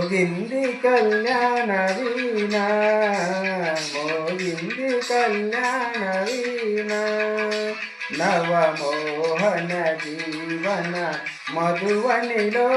మోగింది కళ్యాణ వీణా మోగింది కళ్యాణ వీణా. నవమోహన జీవన మధువనిలో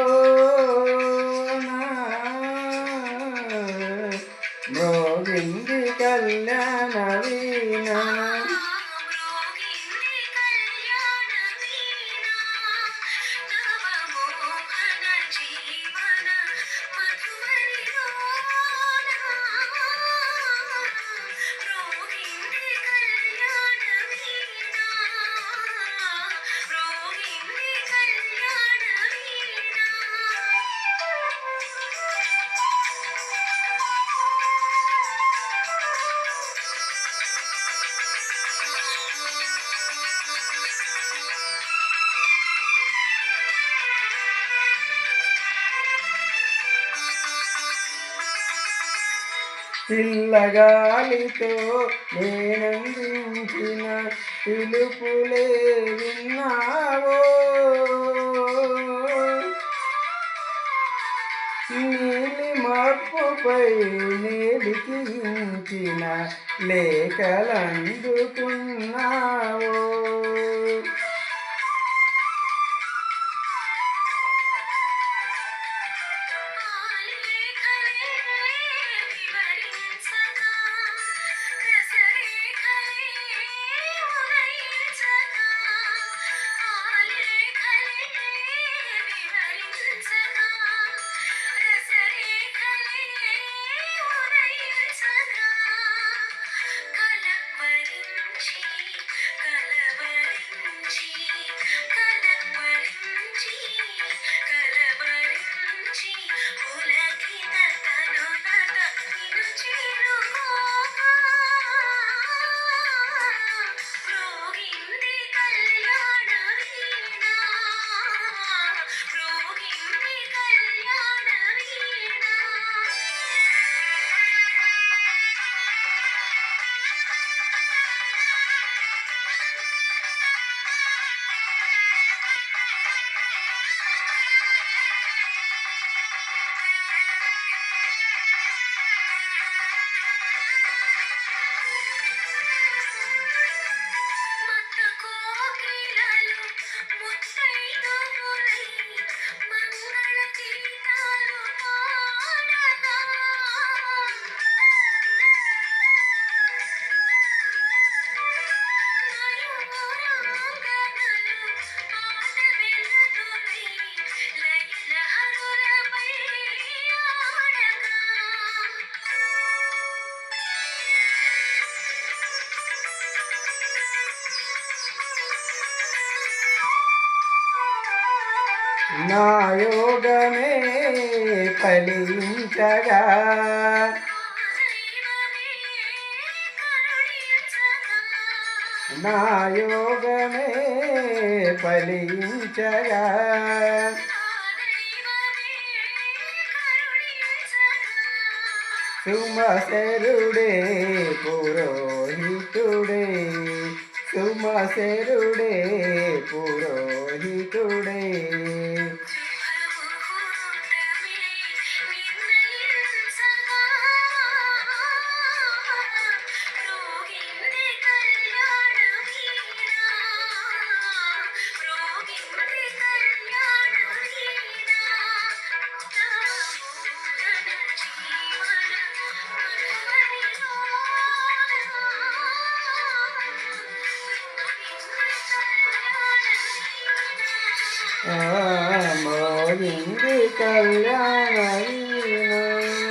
పిల్లగాలితో నేనందించిన పిలుపులే విన్నావో. నీలి మప్పుపై నేలికించిన లేఖలందుకున్నావో. నా యోగమే ఫలించగా. నా యోగమే ఫలించగా. సుమసరుడే పురోహితుడే. సుమసరుడే పురోహితుడే. ఆ, మోగింది kalyana hi na